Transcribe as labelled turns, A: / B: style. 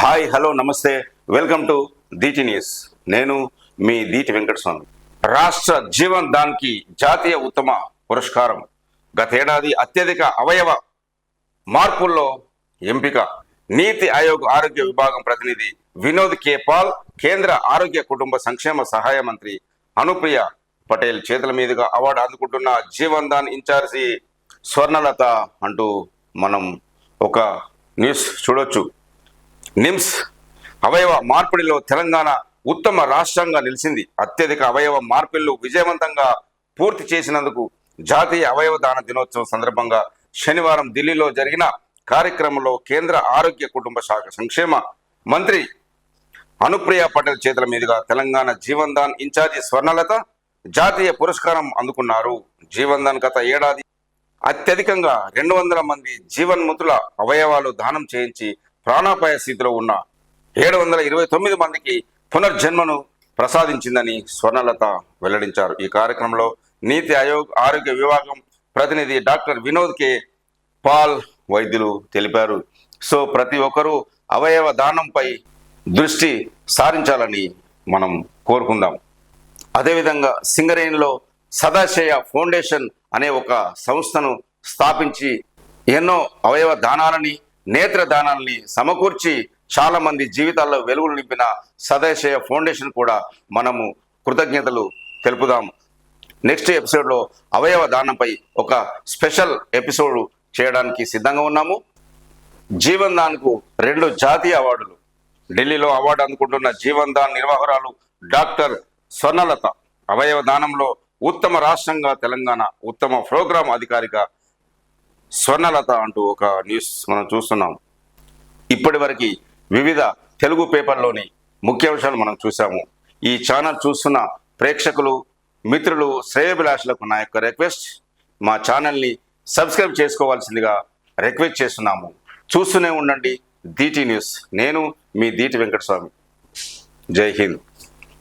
A: Hi hello నమస్తే. Welcome to Deeti news నేను మీ దీటి వెంకటస్వామి. రాష్ట్ర జీవన్ దాన్కి జాతీయ ఉత్తమ పురస్కారం. గతేడాది అత్యధిక అవయవ మార్పుల్లో ఎంపిక. నీతి ఆయోగ్ ఆరోగ్య విభాగం ప్రతినిధి వినోద్ కే పాల్ కేంద్ర ఆరోగ్య కుటుంబ సంక్షేమ సహాయ మంత్రి అనుప్రియ పటేల్ చేతుల మీదుగా అవార్డు అందుకుంటున్న జీవన్ దాన్ ఇన్ఛార్జి స్వర్ణలత అంటూ మనం ఒక న్యూస్ చూడొచ్చు. నిమ్స్ అవయవ మార్పిడిలో తెలంగాణ ఉత్తమ రాష్ట్రంగా నిలిచింది. అత్యధిక అవయవ మార్పిళ్ళు విజయవంతంగా పూర్తి చేసినందుకు జాతీయ అవయవ దాన దినోత్సవం సందర్భంగా శనివారం ఢిల్లీలో జరిగిన కార్యక్రమంలో కేంద్ర ఆరోగ్య కుటుంబ శాఖ సంక్షేమ మంత్రి అనుప్రియ పటేల్ చేతుల మీదుగా తెలంగాణ జీవన్ దాన్ ఇన్ఛార్జి స్వర్ణలత జాతీయ పురస్కారం అందుకున్నారు. జీవన్ దాన్ గత ఏడాది అత్యధికంగా రెండు వందల మంది జీవన్ముతుల అవయవాలు దానం చేయించి ప్రాణాపాయ స్థితిలో ఉన్న ఏడు వందల ఇరవై తొమ్మిది మందికి పునర్జన్మను ప్రసాదించిందని స్వర్ణలత వెల్లడించారు. ఈ కార్యక్రమంలో నీతి ఆయోగ్ ఆరోగ్య విభాగం ప్రతినిధి డాక్టర్ వినోద్ కే. పాల్ వైద్యులు తెలిపారు. సో ప్రతి ఒక్కరూ అవయవ దానంపై దృష్టి సారించాలని మనం కోరుకుందాం. అదేవిధంగా సింగరేణిలో సదాశయ ఫౌండేషన్ అనే ఒక సంస్థను స్థాపించి ఎన్నో అవయవ దానాలని నేత్రదానాల్ని సమకూర్చి చాలా మంది జీవితాల్లో వెలుగులు నింపిన సదాశయ ఫౌండేషన్ కూడా మనము కృతజ్ఞతలు తెలుపుదాం. నెక్స్ట్ ఎపిసోడ్లో అవయవ దానంపై ఒక స్పెషల్ ఎపిసోడ్ చేయడానికి సిద్ధంగా ఉన్నాము. జీవన్ దాన్కు రెండు జాతీయ అవార్డులు. ఢిల్లీలో అవార్డు అందుకుంటున్న జీవన్ దాన్ నిర్వాహకురాలు డాక్టర్ స్వర్ణలత. అవయవ దానంలో ఉత్తమ రాష్ట్రంగా తెలంగాణ ఉత్తమ ప్రోగ్రాం అధికారిగా స్వర్ణలత అంటూ ఒక న్యూస్ మనం చూస్తున్నాం. ఇప్పటి వరకు వివిధ తెలుగు పేపర్లోని ముఖ్యాంశాలు మనం చూసాము ఈ ఛానల్ చూస్తున్న ప్రేక్షకులు మిత్రులు శ్రేయభిలాషులకు నా యొక్క రిక్వెస్ట్ మా ఛానల్ని సబ్స్క్రైబ్ చేసుకోవాల్సిందిగా రిక్వెస్ట్ చేస్తున్నాము. చూస్తూనే ఉండండి. దీటి న్యూస్ నేను మీ దీటి వెంకటస్వామి జై హింద్.